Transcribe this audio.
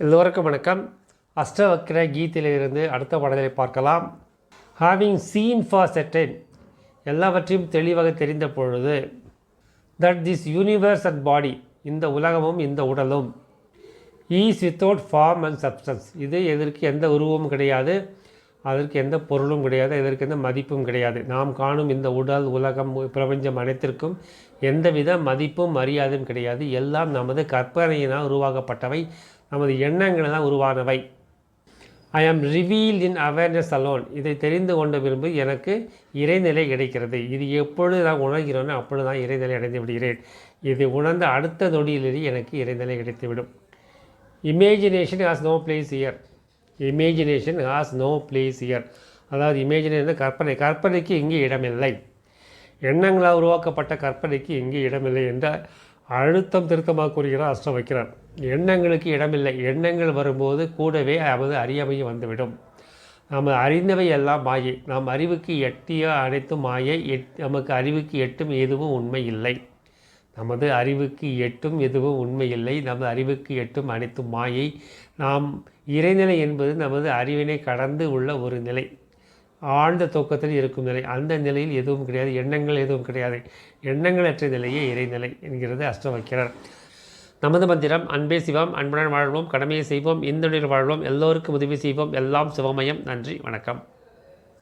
எல்லோருக்கும் வணக்கம். அஷ்டவக்கிர கீதையிலிருந்து அடுத்த பாடலை பார்க்கலாம். ஹேவிங் சீன் ஃபார் செட்டன் எல்லாவற்றையும் தெளிவாக தெரிந்த பொழுது that this universe and body இந்த உலகமும் இந்த உடலும் is without form and substance இது எதற்கு எந்த உருவமும் கிடையாது. அதற்கு எந்த பொருளும் கிடையாது இதற்கு எந்த மதிப்பும் கிடையாது. நாம் காணும் இந்த உடல் உலகம் பிரபஞ்சம் அனைத்திற்கும் எந்தவித மதிப்பும் மரியாதையும் கிடையாது. எல்லாம் நமது கற்பனையினால் உருவாக்கப்பட்டவை. நமது எண்ணங்களினால் உருவானவை. ஐ ஆம் ரிவீல் இன் அவேர்னஸ் அலோன் இதை தெரிந்து கொண்ட பின்பு எனக்கு இறைநிலை கிடைக்கிறது. இது எப்பொழுது நான் உணர்கிறேனோ அப்பொழுது தான் இறைநிலை அடைந்து விடுகிறேன். இது உணர்ந்த அடுத்த நொடியிலேயே எனக்கு இறைநிலை கிடைத்துவிடும். Imagination has no place here imagination has no place here அதாவது இமேஜினேஷன் கற்பனை கற்பனைக்கு இங்கே இடமில்லை. எண்ணங்களால் உருவாக்கப்பட்ட கற்பனைக்கு இங்கே இடமில்லை என்ற அழுத்தம் திருத்தமாக கூறுகிறார் அஷ்டம் வைக்கிறார் எண்ணங்களுக்கு இடமில்லை. எண்ணங்கள் வரும்போது கூடவே நமது அறியாமையும் வந்துவிடும். நம்ம அறிந்தவை எல்லாம் மாயை. நாம் அறிவுக்கு எட்டிய அனைத்தும் மாயை. எட் நமக்கு அறிவுக்கு எட்டும் எதுவும் உண்மை இல்லை. நமது அறிவுக்கு எட்டும் எதுவும் உண்மை இல்லை நமது அறிவுக்கு எட்டும் அனைத்தும் மாயை. நாம் இறைநிலை என்பது நமது அறிவினை கடந்து உள்ள ஒரு நிலை. ஆழ்ந்த தூக்கத்தில் இருக்கும் நிலை. அந்த நிலையில் எதுவும் கிடையாது. எண்ணங்கள் எதுவும் கிடையாது. எண்ணங்களற்ற நிலையே இறைநிலை என்கிறது அஷ்டவக்கிரர் நமது மந்திரம் அன்பே சிவம் அன்புடன் வாழ்வோம் கடமையை செய்வோம் இந்துடன் வாழ்வோம் எல்லோருக்கும் உதவி செய்வோம். எல்லாம் சிவமயம். நன்றி வணக்கம்.